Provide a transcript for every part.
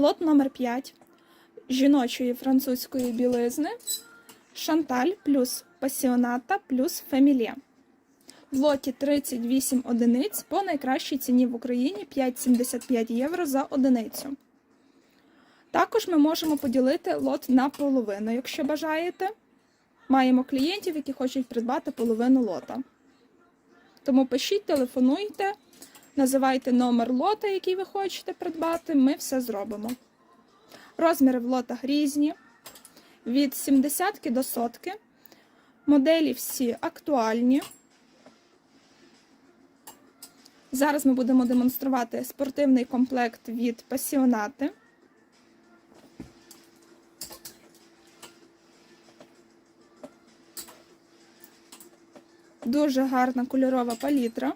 Лот номер 5 жіночої французької білизни. Шанталь плюс пасіоната плюс фемілія. В лоті 38 одиниць по найкращій ціні в Україні 5,75 євро за одиницю. Також ми можемо поділити лот на половину, якщо бажаєте. Маємо клієнтів, які хочуть придбати половину лота. Тому пишіть, телефонуйте, називайте номер лота, який ви хочете придбати, ми все зробимо. Розміри в лотах різні, від 70 до сотки. Моделі всі актуальні. Зараз ми будемо демонструвати спортивний комплект від пасіонати. Дуже гарна кольорова палітра.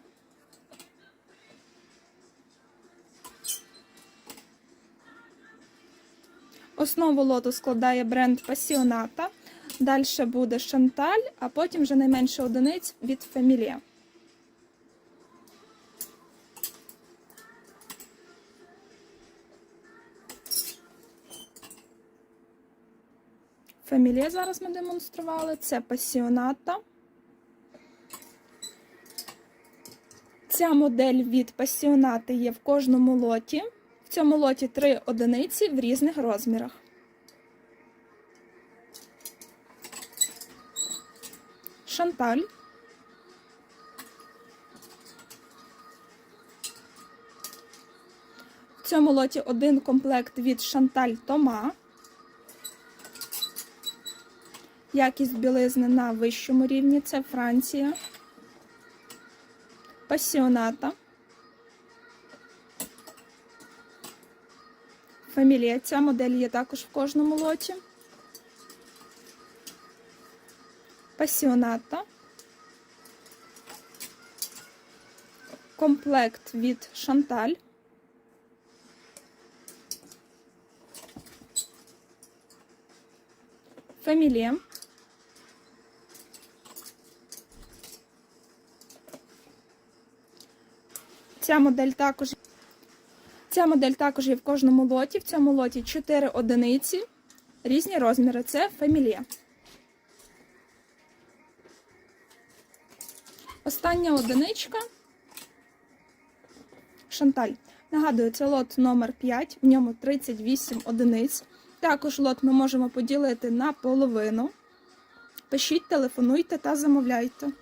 Основу лоту складає бренд Пасіоната. Далі буде Шанталь, а потім вже найменше одиниць від Фемілія. Фемілія зараз ми демонстрували. Це Пасіоната. Ця модель від пасіонати є в кожному лоті. Цьому лоті три одиниці в різних розмірах. Шанталь. В цьому лоті один комплект від Шанталь Тома. Якість білизни на вищому рівні це Франція. Пасіоната. Фамілія. Ця модель є також в кожному лоті. Пасіоната. Комплект від Шанталь. Фамілія. Ця модель також Ця модель також є в кожному лоті. В цьому лоті 4 одиниці, різні розміри. Це фамілія. Остання одиничка. Шанталь. Нагадую, це лот номер 5, в ньому 38 одиниць. Також лот ми можемо поділити на половину. Пишіть, телефонуйте та замовляйте.